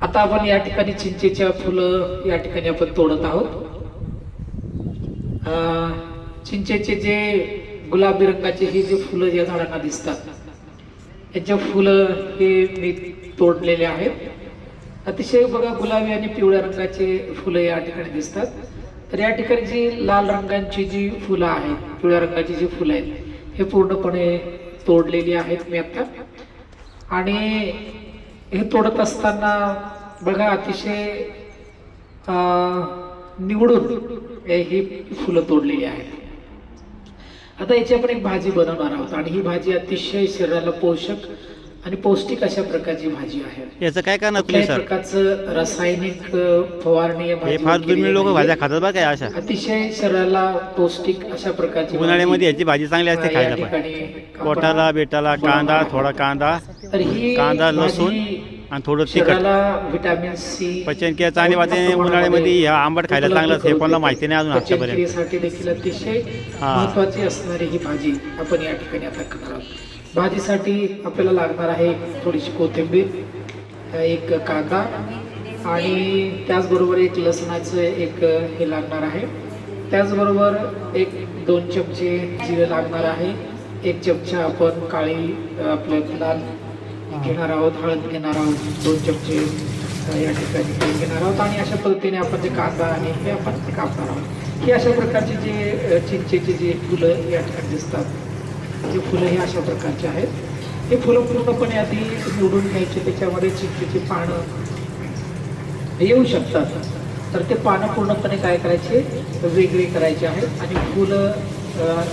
आता आपण या ठिकाणी चिंचेच्या फुलं या ठिकाणी आपण तोडत आहोत. चिंचेचे जे गुलाबी रंगाचे हे जे फुलं या झाडांना दिसतात याच्या फुलं हे मी तोडलेले आहेत. अतिशय बघा गुलाबी आणि पिवळ्या रंगाचे फुलं या ठिकाणी दिसतात. तर या ठिकाणी जी लाल रंगांची जी फुलं आहेत पिवळ्या रंगाची जी फुलं आहेत हे पूर्णपणे तोडलेली आहेत मी आता. आणि हे तोडत असताना बघा अतिशय निवडून हे- फुलं तोडलेली आहेत आता याची आपण एक भाजी बनवणार आहोत आणि ही भाजी अतिशय शरीराला पोषक आणि पौष्टिक अशा प्रकारची भाजी आहे याचं काय सर प्रकारचं रासायनिक फवारणी. भाज्या खातात बघा अशा अतिशय शरीराला पौष्टिक अशा प्रकारची उन्हाळ्यामध्ये याची भाजी चांगली असते खायला पोटाला बेटाला कांदा थोडा. कांदा तर ही कांदा, लसूण आणि थोडं तिखट. व्हिटॅमिन सी पचनक्रिया चांगली वाटते उन्हाळ्यामध्ये ह्या आंबट खायला चांगलं हे कोणाला माहिती नाही अजून आतापर्यंत. देखील अतिशय. महत्वाची असणारी ही भाजी आपण या ठिकाणी आता करणार आहोत. भाजीसाठी आपल्याला लागणार आहे थोडीशी कोथिंबीर एक कांदा आणि त्याचबरोबर एक लसणाचं एक हे लागणार आहे. त्याचबरोबर एक दोन चमचे जिरे लागणार आहे. एक चमचा आपण काळी आपलं लाल घेणार आहोत हळद घेणार आहोत दोन चमचे या ठिकाणी तेल घेणार आहोत. आणि अशा पद्धतीने आपण जे कांदा आणि हे आपण ते कापणार आहोत ही अशा प्रकारची जे अ, चिंचेची जी फुलं या ठिकाणी दिसतात जे फुलं हे अशा प्रकारचे आहेत. हे फुलं पूर्णपणे आधी निवडून घ्यायचे त्याच्यामध्ये चिंचेची पानं येऊ शकतात. तर ते पानं पूर्णपणे काय करायचे? वेगळे करायचे आहेत. आणि फुलं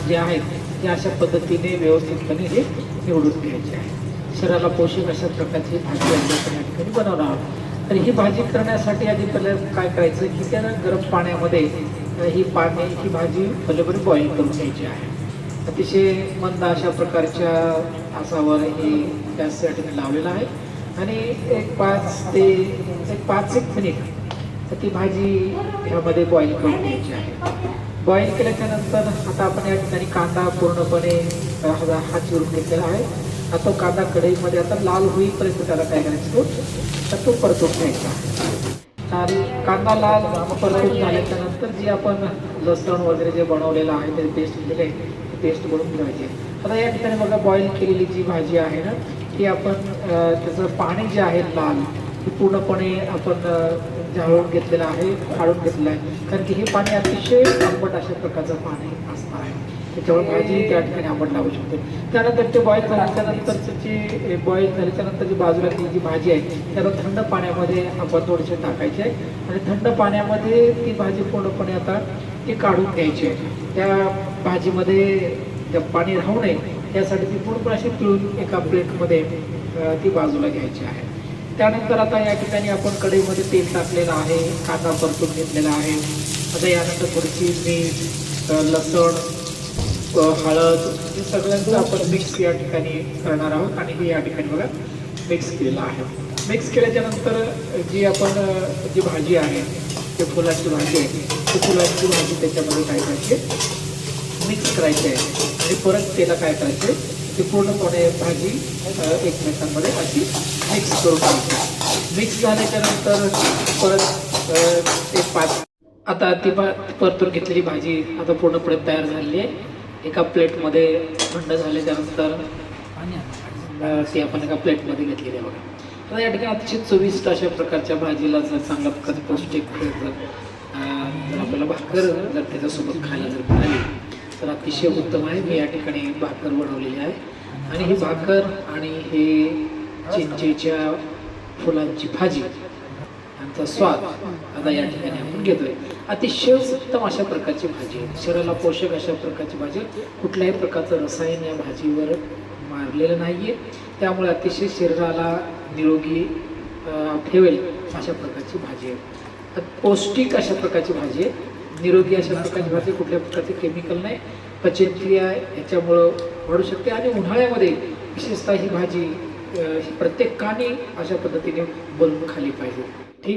जे आहेत ते अशा पद्धतीने व्यवस्थितपणे हे निवडून घ्यायचे आहे शरीराला पोषक अशा प्रकारची भाजी आपण या ठिकाणी बनवणार आहोत. तर ही भाजी करण्यासाठी आधी पहिले काय करायचं की त्या गरम पाण्यामध्ये ही पाणी ही भाजी भलेभरे बॉईल करून घ्यायची आहे. अतिशय मंद अशा प्रकारच्या आसावर हे गॅस या ठिकाणी लावलेलं आहे. आणि एक पाच ते एक पाच एक मिनिट तर ती भाजी ह्यामध्ये बॉईल करून घ्यायची आहे. बॉईल केल्याच्यानंतर आता आपण या ठिकाणी कांदा पूर्णपणे अ, हा हा चिरून घेतलेला आहे. आता तो कांदा कढईमध्ये आता लाल होईपर्यंत त्याला काय करायचं तो? तर तो परतून घ्यायचा. आणि कांदा लाल परतून झाल्याच्यानंतर जी आपण लसण वगैरे जे बनवलेलं आहे ते पेस्ट केलेलं आहे पेस्ट बनवून घ्यायची. आता या ठिकाणी बघा बॉईल केलेली जी भाजी आहे ना ती आपण त्याचं पाणी जे आहे लाल ते पूर्णपणे आपण झाळून जाळून घेतलेलं आहे काढून घेतलेलं आहे. कारण की हे पाणी अतिशय आंबट अशा प्रकारचं पाणी असणार आहे. त्याच्यावर भाजी त्या ठिकाणी आंबट लावू शकतो. त्यानंतर ते बॉईल झाल्याच्यानंतर बॉईल झाल्याच्यानंतर जी बाजूला ती जी भाजी आहे त्याला थंड पाण्यामध्ये आपण थोडेसे टाकायचे आहे. आणि थंड पाण्यामध्ये ती भाजी पूर्णपणे आता ती काढून घ्यायची आहे. त्या भाजीमध्ये पाणी राहू नये त्यासाठी ती पूर्णपणे अशी पिळून एका प्लेटमध्ये ती बाजूला घ्यायची आहे. त्यानंतर आता या ठिकाणी आपण कढईमध्ये तेल टाकलेलं आहे कांदा परतून घेतलेला आहे. आता यानंतर थोडीशी मीठ लसूण लसण हळद हे सगळ्यांचं आपण मिक्स या ठिकाणी करणार आहोत आणि हे या ठिकाणी बघा मिक्स केलेलं आहे. मिक्स केल्याच्यानंतर जी आपण जी भाजी आहे ते फुलाची भाजी आहे ती फुलाची भाजी त्याच्यामध्ये काय करायची? मिक्स करायची आहे. आणि परत त्याला काय करायचे? ते पूर्णपणे भाजी एकमेकांमध्ये अशी मिक्स करून घ्यायची. मिक्स झाल्याच्यानंतर परत एक पाच आता ती पा परतून घेतलेली भाजी आता पूर्णपणे तयार झालेली आहे. एका प्लेटमध्ये थंड झाले त्यानंतर ती आपण एका प्लेटमध्ये घेतलेली आहे बघा. आता या ठिकाणी अतिशय चविष्ट अशा प्रकारच्या भाजीला जर चांगल्या प्रकारचं पौष्टिक जर जर आपल्याला भाकर जर त्याच्यासोबत खायला जर मिळाली तर अतिशय उत्तम आहे. मी या ठिकाणी भाकर बनवलेली आहे. आणि ही भाकर आणि हे चिंचेच्या फुलांची भाजी यांचा स्वाद आता या ठिकाणी आपण घेतोय. अतिशय उत्तम अशा प्रकारची भाजी आहे. शरीराला पोषक अशा प्रकारची भाजी कुठल्याही प्रकारचं रसायन या भाजीवर मारलेलं नाहीये. त्यामुळे अतिशय शरीराला निरोगी ठेवेल अशा प्रकारची भाजी आहे. पौष्टिक अशा प्रकारची भाजी आहे. निरोगी अशा प्रकारची भाजी कुठल्या प्रकारचे केमिकल नाही. पचनक्रिया याच्यामुळं वाढू शकते आणि उन्हाळ्यामध्ये विशेषतः ही भाजी ही प्रत्येकाने अशा पद्धतीने बनवून खाली पाहिजे. ठीक आहे?